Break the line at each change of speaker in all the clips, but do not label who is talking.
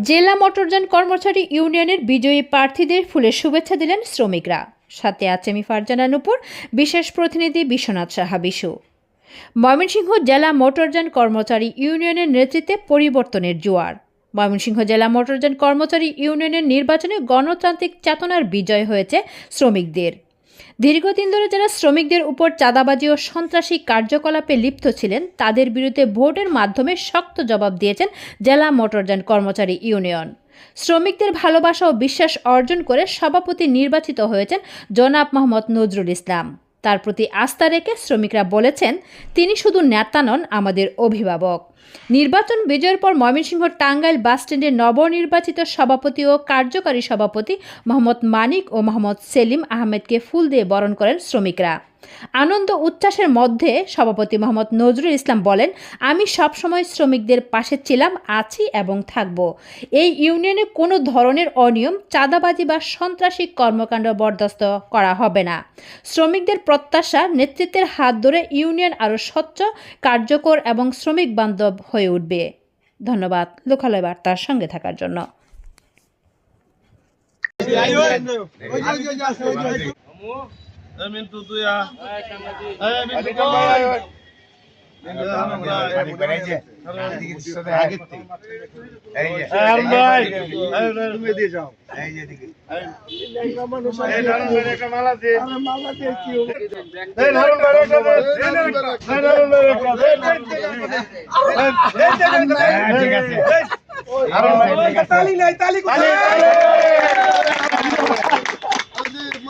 জেলা মোটরযান কর্মচারী ইউনিয়নের বিজয়ী প্রার্থীদের ফুলের শুভেচ্ছা দিলেন শ্রমিকরা। সাথে আছে আমি ফারজানা নুপুর বিশেষ প্রতিনিধি বিশ্বনাথ সাহা বিশু। ময়মনসিংহ জেলা মোটরযান কর্মচারী ইউনিয়নের নেতৃত্বে পরিবর্তনের জোয়ার। ময়মনসিংহ জেলা মোটরযান কর্মচারী ইউনিয়নের নির্বাচনে গণতান্ত্রিক চেতনার বিজয় হয়েছে শ্রমিকদের। দীর্ঘদিন ধরে যারা শ্রমিকদের উপর চাঁদাবাজি ও সন্ত্রাসী কার্যকলাপে লিপ্ত ছিলেন, তাদের বিরুদ্ধে ভোটের মাধ্যমে শক্ত জবাব দিয়েছেন জেলা মোটরযান কর্মচারী ইউনিয়ন। শ্রমিকদের ভালোবাসা ও বিশ্বাস অর্জন করে সভাপতি নির্বাচিত হয়েছেন জনাব মোহাম্মদ নজরুল ইসলাম। তার প্রতি আস্থা রেখে শ্রমিকরা বলেছেন, তিনি শুধু নেতা নন, আমাদের অভিভাবক। নির্বাচন বিজয়ের পর ময়মনসিংহ টাঙ্গাইল বাসস্ট্যান্ডের নবনির্বাচিত সভাপতি ও কার্যকারী সভাপতি মোহাম্মদ মানিক ও মোহাম্মদ সেলিম আহমেদকে ফুল দিয়ে বরণ করেন শ্রমিকরা। আনন্দ উচ্ছ্বাসের মধ্যে সভাপতি মোহাম্মদ নজরুল ইসলাম বলেন, আমি সবসময় শ্রমিকদের পাশে ছিলাম, আছি এবং থাকব। এই ইউনিয়নে কোনো ধরনের অনিয়ম, চাঁদাবাজি বা সন্ত্রাসী কর্মকাণ্ড বরদাস্ত করা হবে না। শ্রমিকদের প্রত্যাশা, নেতৃত্বের হাত ধরে ইউনিয়ন আরও স্বচ্ছ, কার্যকর এবং শ্রমিক বান্ধব হয়ে উঠবে। ধন্যবাদ। লোকালয় বার্তার সঙ্গে থাকার জন্য।
মিন্টু তুই মিন্টু কই এই আলম ভাই। এই তুমি দিয়ে যাও এই ধরুন ভাই একটা মালা দে। এই ধরুন ভাই একটা দে। এই ধরুন ভাই একটা দে ঠিক আছে। তালি নাই তালি কোথায়?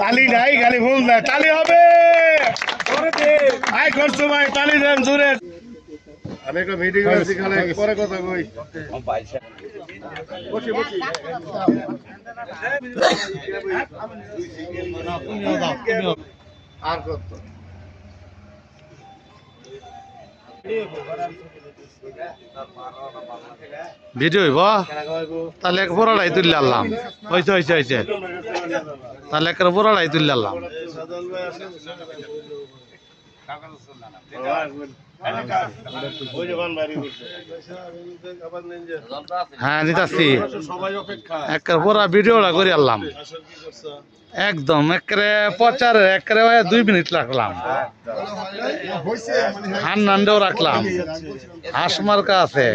তালি নাই, খালি ভুল না তালি হবে। আই করছ ভাই তালি দেন জোরে। আমি পরে কথা কই। আর কত?
ভিডিও হইব? তাহলে এক লাই তুললে আনলাম হয়েছে হয়েছে হয়েছে তাহলে এক বড়াই তুললে আনলাম হ্যাঁ নিতাছি বড়া ভিডিওটা করে আনলাম। একদম একরে প্রচারে একরে দুই মিনিট রাখলাম। হান নান্ডেও রাখলাম। হাঁস মার্কা আছে।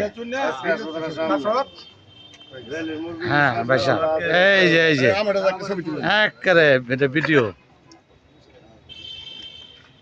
হ্যাঁ বাইসা এই যে এই যে। একরে ভিডিও